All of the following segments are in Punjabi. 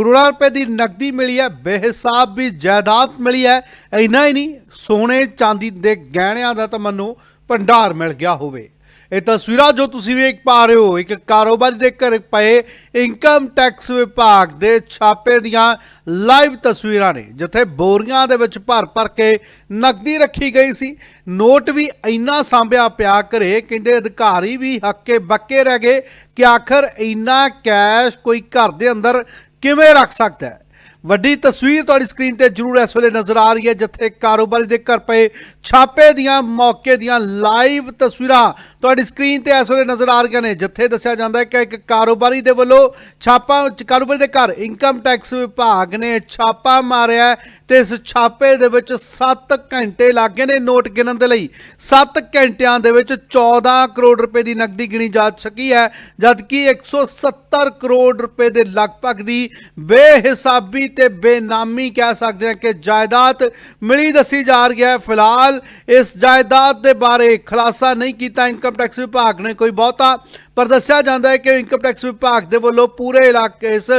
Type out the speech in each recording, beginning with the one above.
ਕਰੋੜਾਂ ਰੁਪਏ ਦੀ ਨਕਦੀ ਮਿਲੀ ਹੈ, ਬੇਹਿਸਾਬ ਵੀ ਜਾਇਦਾਦ ਮਿਲੀ ਹੈ। ਇੰਨਾ ਹੀ ਨਹੀਂ, ਸੋਨੇ ਚਾਂਦੀ ਦੇ ਗਹਿਣਿਆਂ ਦਾ ਤਾਂ ਮੰਨੋ ਭੰਡਾਰ ਮਿਲ ਗਿਆ ਹੋਵੇ। ਇਹ ਤਸਵੀਰਾਂ ਜੋ ਤੁਸੀਂ ਵੇਖ ਪਾ ਰਹੇ ਹੋ, ਇੱਕ ਕਾਰੋਬਾਰੀ ਦੇ ਘਰ ਪਏ ਇਨਕਮ ਟੈਕਸ ਵਿਭਾਗ ਦੇ ਛਾਪੇ ਦੀਆਂ ਲਾਈਵ ਤਸਵੀਰਾਂ ਨੇ, ਜਿੱਥੇ ਬੋਰੀਆਂ ਦੇ ਵਿੱਚ ਭਰ ਭਰ ਕੇ ਨਕਦੀ ਰੱਖੀ ਗਈ ਸੀ। ਨੋਟ ਵੀ ਇੰਨਾ ਸਾਂਭਿਆ ਪਿਆ ਘਰੇ, ਕਹਿੰਦੇ ਅਧਿਕਾਰੀ ਵੀ ਹੱਕੇ ਬੱਕੇ ਰਹਿ ਗਏ ਕਿ ਆਖਰ ਇੰਨਾ ਕੈਸ਼ ਕੋਈ ਘਰ ਦੇ ਅੰਦਰ ਕਿਵੇਂ ਰੱਖ ਸਕਦਾ ਹੈ? ਵੱਡੀ ਤਸਵੀਰ ਤੁਹਾਡੀ ਸਕਰੀਨ ਤੇ ਜ਼ਰੂਰ ਇਸ ਵੇਲੇ ਨਜ਼ਰ ਆ ਰਹੀ ਹੈ, ਜਿੱਥੇ ਕਾਰੋਬਾਰੀ ਦੇ ਘਰ ਪਏ ਛਾਪੇ ਦੀਆਂ, ਮੌਕੇ ਦੀਆਂ ਲਾਈਵ ਤਸਵੀਰਾਂ ਤੁਹਾਡੀ ਸਕਰੀਨ ਤੇ ਇਸ ਵੇਲੇ ਨਜ਼ਰ ਆ ਰਹੀਆਂ ਨੇ, ਜਿੱਥੇ ਦੱਸਿਆ ਜਾਂਦਾ ਹੈ ਕਿ ਇੱਕ ਕਾਰੋਬਾਰੀ ਦੇ ਵੱਲੋਂ ਛਾਪਾ, ਕਾਰੋਬਾਰੀ ਦੇ ਘਰ ਇਨਕਮ ਟੈਕਸ ਵਿਭਾਗ ਨੇ ਛਾਪਾ ਮਾਰਿਆ ਹੈ ਤੇ ਇਸ ਛਾਪੇ ਦੇ ਵਿੱਚ 7 ਘੰਟੇ ਲੱਗੇ ਨੇ ਨੋਟ ਗਿਣਨ ਦੇ ਲਈ। 7 ਘੰਟਿਆਂ ਦੇ ਵਿੱਚ 14 ਕਰੋੜ ਰੁਪਏ ਦੀ ਨਕਦੀ ਗਿਣੀ ਜਾ ਸਕੀ ਹੈ, ਜਦਕਿ 170 ਕਰੋੜ ਰੁਪਏ ਦੇ ਲਗਭਗ ਦੀ ਬੇਹਿਸਾਬੀ ਤੇ ਬੇਨਾਮੀ ਕਹਿ ਸਕਦੇ ਹਾਂ ਕਿ ਜਾਇਦਾਦ ਮਿਲੀ ਦੱਸੀ ਜਾ ਰਹੀ ਹੈ। ਫਿਲਹਾਲ ਇਸ ਜਾਇਦਾਦ ਦੇ ਬਾਰੇ ਖੁਲਾਸਾ ਨਹੀਂ ਕੀਤਾ ਇਨਕਮ ਟੈਕਸ ਵਿਭਾਗ ਨੇ ਕੋਈ ਬਹੁਤਾ ਪਰ ਦੱਸਿਆ ਜਾਂਦਾ ਹੈ ਕਿ ਇਨਕਮ ਟੈਕਸ ਵਿਭਾਗ ਦੇ ਵੱਲੋਂ ਪੂਰੇ ਇਲਾਕੇ, ਇਸ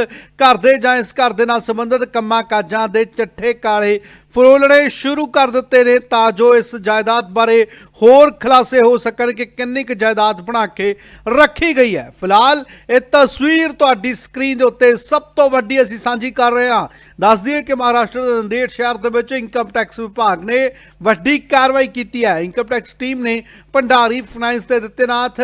ਘਰ ਦੇ ਜਾਂ ਇਸ ਘਰ ਦੇ ਨਾਲ ਸੰਬੰਧਿਤ ਕੰਮਾਂ ਕਾਜਾਂ ਦੇ ਚੱਠੇ ਕਾਲੇ ਫਰੋਲਣੇ ਸ਼ੁਰੂ ਕਰ ਦਿੱਤੇ ਨੇ ਤਾਂ ਜੋ ਇਸ ਜਾਇਦਾਦ ਬਾਰੇ ਹੋਰ ਖੁਲਾਸੇ ਹੋ ਸਕਣ ਕਿ ਕਿੰਨੀ ਕੁ ਜਾਇਦਾਦ ਬਣਾ ਕੇ ਰੱਖੀ ਗਈ ਹੈ। ਫਿਲਹਾਲ ਇਹ ਤਸਵੀਰ ਤੁਹਾਡੀ ਸਕਰੀਨ ਦੇ ਉੱਤੇ ਸਭ ਤੋਂ ਵੱਡੀ ਅਸੀਂ ਸਾਂਝੀ ਕਰ ਰਹੇ ਹਾਂ। ਦੱਸ ਦਈਏ ਕਿ ਮਹਾਰਾਸ਼ਟਰ ਦੇ ਨੰਦੇੜ ਸ਼ਹਿਰ ਦੇ ਵਿੱਚ ਇਨਕਮ ਟੈਕਸ ਵਿਭਾਗ ਨੇ ਵੱਡੀ ਕਾਰਵਾਈ ਕੀਤੀ ਹੈ। ਇਨਕਮ ਟੈਕਸ ਟੀਮ ਨੇ ਭੰਡਾਰੀ ਫਾਈਨੈਂਸ ਤੇ ਦਿੱਤੇਨਾਥ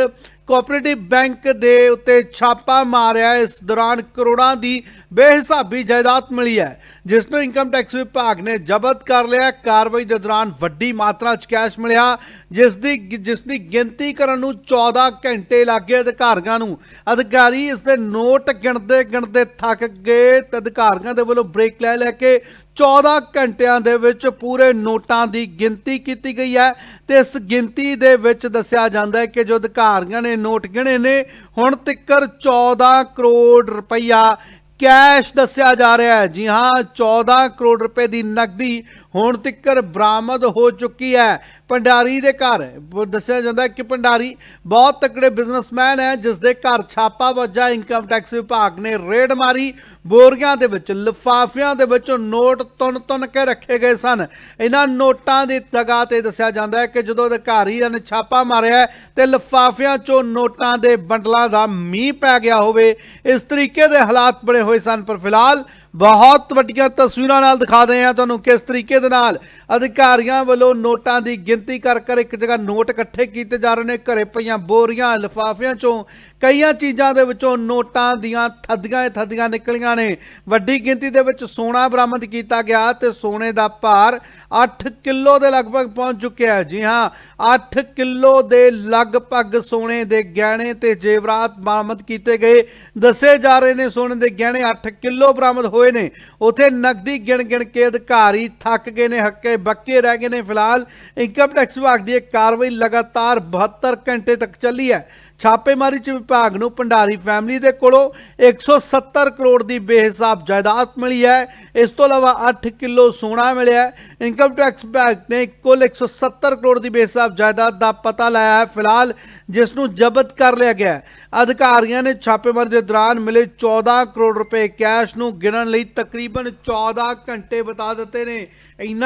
ਕੋਆਪਰੇਟਿਵ ਬੈਂਕ ਦੇ ਉੱਤੇ ਛਾਪਾ ਮਾਰਿਆ। ਇਸ ਦੌਰਾਨ ਕਰੋੜਾਂ ਦੀ ਬੇਹਿਸਾਬੀ ਜਾਇਦਾਦ ਮਿਲੀ ਹੈ, ਜਿਸ ਨੂੰ ਇਨਕਮ ਟੈਕਸ ਵਿਭਾਗ ਨੇ ਜ਼ਬਤ ਕਰ ਲਿਆ ਕਾਰਵਾਈ ਦੇ ਦੌਰਾਨ ਵੱਡੀ ਮਾਤਰਾ 'ਚ ਕੈਸ਼ ਮਿਲਿਆ, ਜਿਸ ਦੀ ਜਿਸ ਦੀ ਗਿਣਤੀ ਕਰਨ ਨੂੰ 14 ਘੰਟੇ ਲੱਗੇ ਅਧਿਕਾਰੀਆਂ ਨੂੰ। ਅਧਿਕਾਰੀ ਇਸ ਦੇ ਨੋਟ ਗਿਣਦੇ ਗਿਣਦੇ ਥੱਕ ਗਏ ਤੇ ਅਧਿਕਾਰੀਆਂ ਦੇ ਵੱਲੋਂ ਬ੍ਰੇਕ ਲੈ ਲੈ ਕੇ 14 ਘੰਟਿਆਂ ਦੇ ਵਿੱਚ ਪੂਰੇ ਨੋਟਾਂ ਦੀ ਗਿਣਤੀ ਕੀਤੀ ਗਈ ਹੈ। ਤੇ ਇਸ ਗਿਣਤੀ ਦੇ ਵਿੱਚ ਦੱਸਿਆ ਜਾਂਦਾ ਹੈ ਕਿ ਜੋ ਅਧਿਕਾਰੀਆਂ ਨੇ ਨੋਟ ਗਿਣੇ ਨੇ, ਹੁਣ ਤੱਕਰ 14 ਕਰੋੜ ਰੁਪਈਆ ਕੈਸ਼ ਦੱਸਿਆ ਜਾ ਰਿਹਾ ਹੈ। ਜੀ ਹਾਂ 14 ਕਰੋੜ ਰੁਪਏ ਦੀ ਨਕਦੀ ਹੁਣ ਤੱਕਰ ਬਰਾਮਦ ਹੋ ਚੁੱਕੀ ਹੈ। ਭੰਡਾਰੀ ਦੇ ਘਰ। ਦੱਸਿਆ ਜਾਂਦਾ ਕਿ ਭੰਡਾਰੀ ਬਹੁਤ ਤਕੜੇ ਬਿਜ਼ਨਸਮੈਨ ਹੈ ਜਿਸ ਦੇ ਘਰ ਛਾਪਾ ਵੱਜਾ ਇਨਕਮ ਟੈਕਸ ਵਿਭਾਗ ਨੇ ਰੇਡ ਮਾਰੀ। ਬੋਰੀਆਂ ਦੇ ਵਿੱਚ, ਲਿਫਾਫਿਆਂ ਦੇ ਵਿੱਚ ਨੋਟ ਤੁੰਨ ਤੁੰਨ ਕੇ ਰੱਖੇ ਗਏ ਸਨ। ਇਹਨਾਂ ਨੋਟਾਂ ਦੀ ਜਗ੍ਹਾ ਤੇ ਦੱਸਿਆ ਜਾਂਦਾ ਹੈ ਕਿ ਜਦੋਂ ਅਧਿਕਾਰੀਆਂ ਨੇ ਛਾਪਾ ਮਾਰਿਆ ਹੈ ਤੇ ਲਿਫਾਫਿਆਂ 'ਚੋਂ ਨੋਟਾਂ ਦੇ ਬੰਡਲਾਂ ਦਾ ਮੀਂਹ ਪੈ ਗਿਆ ਹੋਵੇ, ਇਸ ਤਰੀਕੇ ਦੇ ਹਾਲਾਤ ਬਣੇ ਹੋਏ ਸਨ। ਪਰ ਫਿਲਹਾਲ ਬਹੁਤ ਵੱਡੀਆਂ ਤਸਵੀਰਾਂ ਨਾਲ ਦਿਖਾ ਰਹੇ ਹਾਂ ਤੁਹਾਨੂੰ ਕਿਸ ਤਰੀਕੇ ਦੇ ਨਾਲ ਅਧਿਕਾਰੀਆਂ ਵੱਲੋਂ ਨੋਟਾਂ ਦੀ ਗਿਣਤੀ ਕਰ ਕਰ ਇੱਕ ਜਗ੍ਹਾ ਨੋਟ ਇਕੱਠੇ ਕੀਤੇ ਜਾ ਰਹੇ ਨੇ, ਘਰੇ ਪਈਆਂ ਬੋਰੀਆਂ, ਲਿਫਾਫਿਆਂ ਚੋਂ ਕਈਆਂ ਚੀਜ਼ਾਂ ਦੇ ਵਿੱਚੋਂ ਨੋਟਾਂ ਦੀਆਂ ਥੱਦੀਆਂ ਹੀ ਥੱਦੀਆਂ ਨਿਕਲੀਆਂ ਨੇ। ਵੱਡੀ ਗਿਣਤੀ ਦੇ ਵਿੱਚ ਸੋਨਾ ਬਰਾਮਦ ਕੀਤਾ ਗਿਆ ਤੇ ਸੋਨੇ ਦਾ ਭਾਰ 8 ਕਿਲੋ ਦੇ ਲਗਭਗ ਪਹੁੰਚ ਚੁੱਕਿਆ ਹੈ। ਜੀ ਹਾਂ 8 ਕਿਲੋ ਦੇ ਲਗਭਗ ਸੋਨੇ ਦੇ ਗਹਿਣੇ ਤੇ ਜੇਵਰਾਤ ਬਰਾਮਦ ਕੀਤੇ ਗਏ। ਦੱਸੇ ਜਾ ਰਹੇ ਨੇ ਸੋਨੇ ਦੇ ਗਹਿਣੇ 8 ਕਿਲੋ ਬਰਾਮਦ ਹੋਏ ਨੇ। ਉਥੇ ਨਕਦੀ ਗਿਣ ਗਿਣ ਕੇ ਅਧਿਕਾਰੀ ਥੱਕ ਗਏ ਨੇ, ਹੱਕੇ ਬੱਕੇ ਰਹਿ ਗਏ ਨੇ। ਫਿਲਹਾਲ ਇਨਕਮ ਟੈਕਸ ਵਿਭਾਗ ਦੀ ਇਹ ਕਾਰਵਾਈ ਲਗਾਤਾਰ 72 ਘੰਟੇ ਤੱਕ ਚੱਲੀ ਹੈ। ਛਾਪੇਮਾਰੀ ਚ ਵਿਭਾਗ ਨੂੰ ਭੰਡਾਰੀ ਫੈਮਿਲੀ ਦੇ ਕੋਲੋਂ 170 ਕਰੋੜ ਦੀ ਬੇਹਿਸਾਬ ਜਾਇਦਾਦ ਮਿਲੀ ਹੈ। ਇਸ ਤੋਂ ਇਲਾਵਾ 8 ਕਿਲੋ ਸੋਨਾ ਮਿਲਿਆ ਹੈ। ਇਨਕਮ ਟੈਕਸ ਵਿਭਾਗ ਨੇ ਕੁੱਲ 170 ਕਰੋੜ ਦੀ ਬੇਹਿਸਾਬ ਜਾਇਦਾਦ ਦਾ ਪਤਾ ਲਾਇਆ ਹੈ। ਫਿਲਹਾਲ ਜਿਸ ਨੂੰ ਜ਼ਬਤ ਕਰ ਲਿਆ ਗਿਆ ਹੈ। ਅਧਿਕਾਰੀਆਂ ਨੇ ਛਾਪੇਮਾਰੀ ਦੇ ਦੌਰਾਨ ਮਿਲੇ 14 ਕਰੋੜ ਰੁਪਏ ਕੈਸ਼ ਨੂੰ ਗਿਣਨ ਲਈ ਤਕਰੀਬਨ 14 ਘੰਟੇ ਬਤਾ ਦਿੱਤੇ ਨੇ। ਇੰਨਾ